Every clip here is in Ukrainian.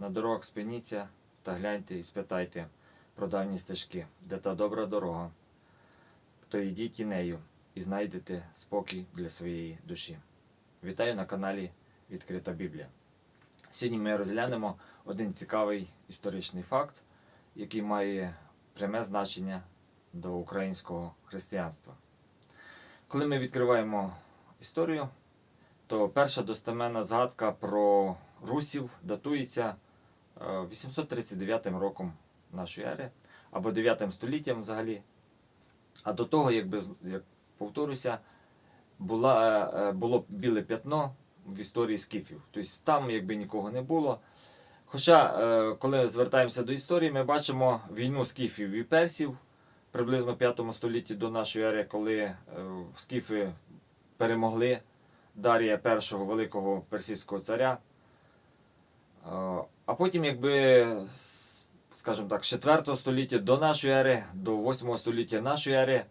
На дорогах спиніться та гляньте і спитайте про давні стежки, де та добра дорога. То йдіть і нею і знайдете спокій для своєї душі. Вітаю на каналі Відкрита Біблія. Сьогодні ми розглянемо один цікавий історичний факт, який має пряме значення до українського християнства. Коли ми відкриваємо історію, то перша достеменна згадка про русів датується 839 роком нашої ери або 9 століттям взагалі. А до того, якби, як повторюся, була, е, було біле п'ятно в історії скіфів. Тобто там якби нікого не було. Хоча, е, коли звертаємося до історії, ми бачимо війну скіфів і персів приблизно в 5 столітті до нашої ери, коли е, скіфи перемогли Дарія першого великого персидського царя. А потім, якби, скажімо так, з 4 століття до нашої ери, до 8 століття нашої ери,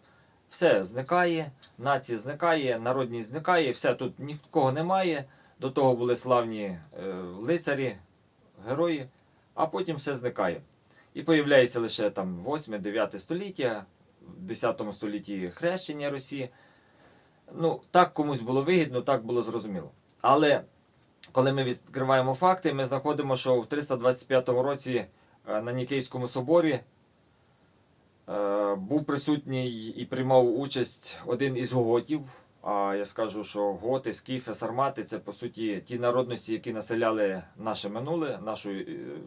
все зникає, нація зникає, народність зникає, все тут нікого немає. До того були славні е, лицарі, герої, а потім все зникає. І появляється лише там 8-9 століття, в 10 столітті хрещення Росії. Ну, так комусь було вигідно, так було зрозуміло. Але коли ми відкриваємо факти, ми знаходимо, що в 325 році е, на Нікейському соборі е, був присутній і приймав участь один із гоготів. А я скажу, що готи, скіфи, сармати це по суті ті народності, які населяли наше минуле, нашу е,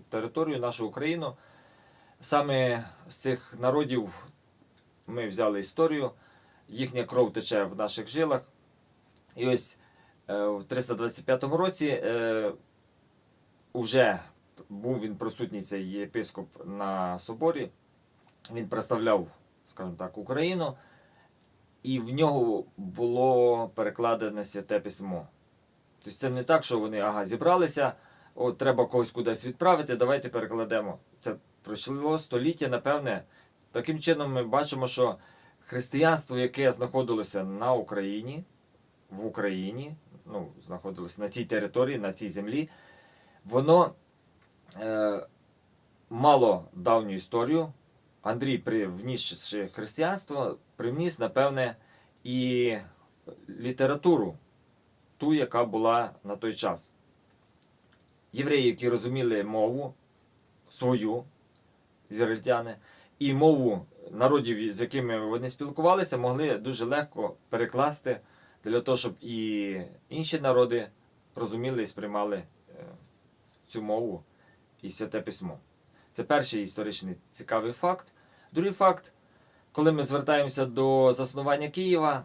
територію, нашу Україну. Саме з цих народів ми взяли історію, їхня кров тече в наших жилах. І ось в 325 році е, уже був він присутній цей єпископ на соборі. Він представляв, скажімо так, Україну, і в нього було перекладене святе письмо. Тобто це не так, що вони ага, зібралися, от треба когось кудись відправити, давайте перекладемо. Це пройшло століття, напевне. Таким чином ми бачимо, що християнство, яке знаходилося на Україні, в Україні, ну, знаходилося на цій території, на цій землі, воно е, мало давню історію. Андрій, при- внісши християнство, привніс, напевне, і літературу, ту, яка була на той час. Євреї, які розуміли мову свою, ізраїльтяни, і мову народів, з якими вони спілкувалися, могли дуже легко перекласти для того, щоб і інші народи розуміли і сприймали е, цю мову і святе письмо. Це перший історичний цікавий факт. Другий факт, коли ми звертаємося до заснування Києва,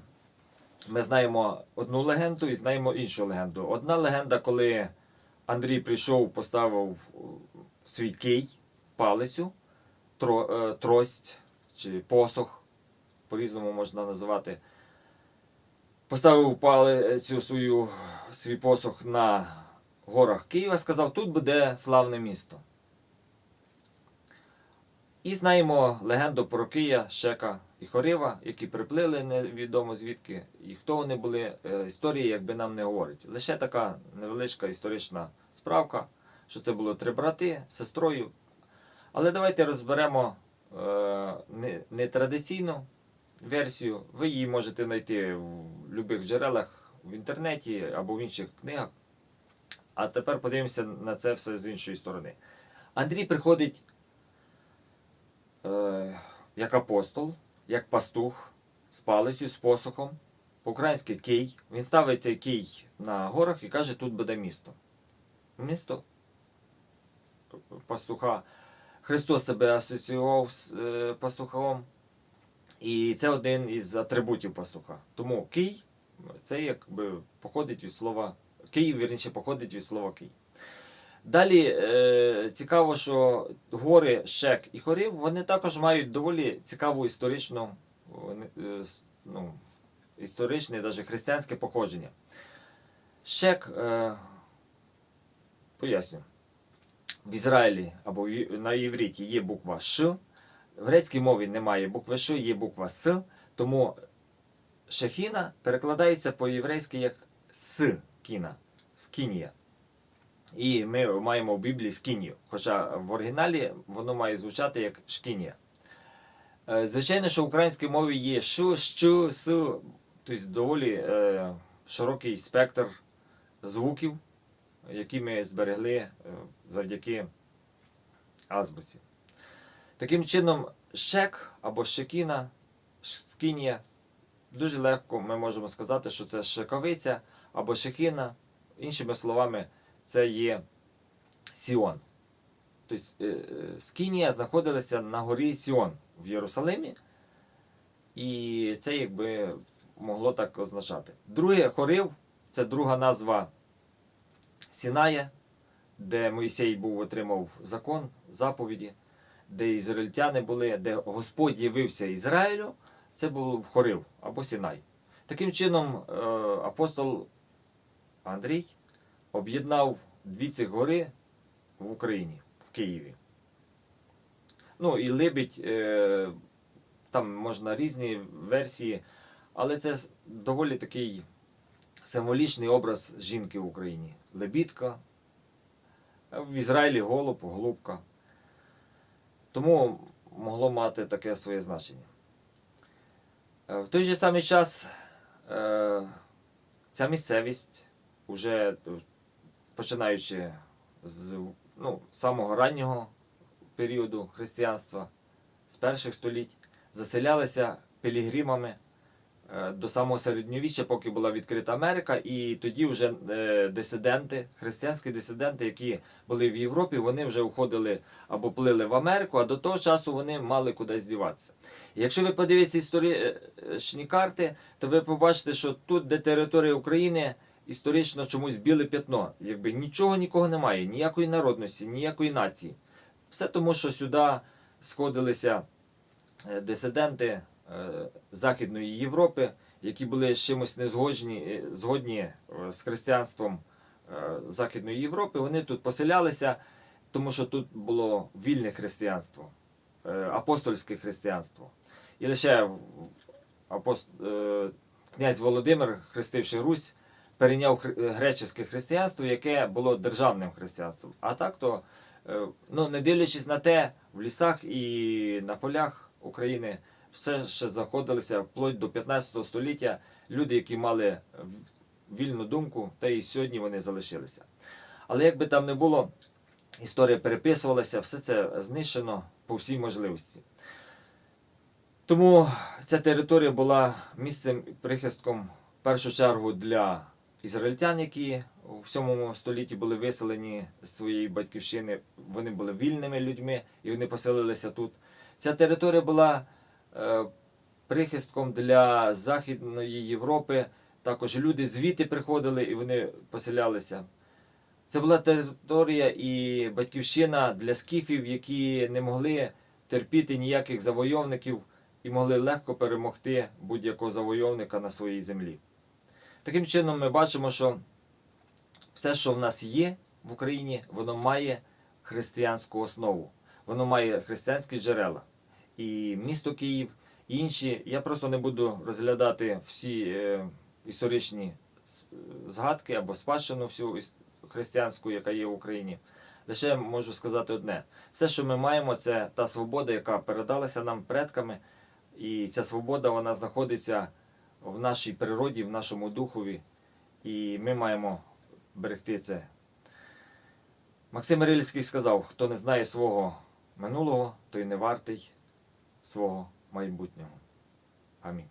ми знаємо одну легенду і знаємо іншу легенду. Одна легенда, коли Андрій прийшов, поставив свій кий, палицю, е, трость чи посох, по-різному можна називати. Поставив палицю свою, свій посох на горах Києва, сказав, тут буде славне місто. І знаємо легенду про Кия, Шека і Хорива, які приплили невідомо звідки, і хто вони були. Е, Історія якби нам не говорить. Лише така невеличка історична справка, що це було три брати з сестрою. Але давайте розберемо е, не, не традиційну версію. Ви її можете знайти в будь-яких джерелах в інтернеті або в інших книгах. А тепер подивимося на це все з іншої сторони. Андрій приходить е, як апостол, як пастух з палицею, з посохом. По-українськи кий. Він ставить цей кий на горах і каже, тут буде місто. Місто пастуха. Христос себе асоціював з е, пастухом. І це один із атрибутів пастуха. Тому кий це якби походить від слова Київ, вірніше, походить від слова Кий. Далі е, цікаво, що гори Шек і Хорів вони також мають доволі цікаву історичну, е, ну, історичне, навіть християнське походження. Шек, е, поясню, в Ізраїлі або на євриті є буква Ш, в грецькій мові немає букви Ш, є буква С, тому Шехіна перекладається по-єврейськи як С кіна, скінія. І ми маємо в Біблії скинію. Хоча в оригіналі воно має звучати як шкінія. Е, Звичайно, що в українській мові є шу, щу, су, тобто доволі е, широкий спектр звуків, які ми зберегли е, завдяки азбуці. Таким чином, щек або щекіна, ш- скінія, дуже легко ми можемо сказати, що це шековиця або шехіна. Іншими словами, це є Сіон. Тобто Скінія знаходилася на горі Сіон в Єрусалимі, і це якби могло так означати. Друге хорив це друга назва Сіная, де Моїсей був отримав закон, заповіді, де ізраїльтяни були, де Господь явився Ізраїлю, це був хорив або Сінай. Таким чином, е, апостол Андрій об'єднав дві ці гори в Україні, в Києві. Ну і Либідь, е, там можна різні версії, але це доволі такий символічний образ жінки в Україні. Лебідка, в Ізраїлі голуб, голубка. Тому могло мати таке своє значення. Е, В той же самий час е, ця місцевість, уже е, починаючи з ну, самого раннього періоду християнства, з перших століть, заселялися пілігримами до самого середньовіччя, поки була відкрита Америка, і тоді вже е, дисиденти, християнські дисиденти, які були в Європі, вони вже уходили або плили в Америку, а до того часу вони мали кудись діватися. Якщо ви подивитеся історичні карти, то ви побачите, що тут, де територія України, історично чомусь біле п'ятно. Якби нічого нікого немає, ніякої народності, ніякої нації. Все тому, що сюди сходилися е, дисиденти е, Західної Європи, які були з чимось не згодні, е, згодні е, з християнством е, Західної Європи. Вони тут поселялися, тому що тут було вільне християнство, е, апостольське християнство. І лише апост... е, князь Володимир, хрестивши Русь, перейняв е, греческе християнство, яке було державним християнством. А так то, е, ну, не дивлячись на те, в лісах і на полях України все ще знаходилися вплоть до 15 століття люди, які мали вільну думку, та і сьогодні вони залишилися. Але як би там не було, історія переписувалася, все це знищено по всій можливості. Тому ця територія була місцем прихистком в першу чергу для ізраїльтян, які у 7 столітті були виселені з своєї батьківщини. Вони були вільними людьми і вони поселилися тут. Ця територія була прихистком для Західної Європи. Також люди звідти приходили і вони поселялися. Це була територія і батьківщина для скіфів, які не могли терпіти ніяких завойовників і могли легко перемогти будь-якого завойовника на своїй землі. Таким чином, ми бачимо, що все, що в нас є в Україні, воно має християнську основу, воно має християнські джерела. І місто Київ, і інші. Я просто не буду розглядати всі е, історичні згадки або спадщину всю християнську, яка є в Україні. Лише можу сказати одне: все, що ми маємо, це та свобода, яка передалася нам предками, і ця свобода вона знаходиться в нашій природі, в нашому духові, і ми маємо берегти це. Максим Рильський сказав: хто не знає свого минулого, той не вартий свого майбутнього. Амінь.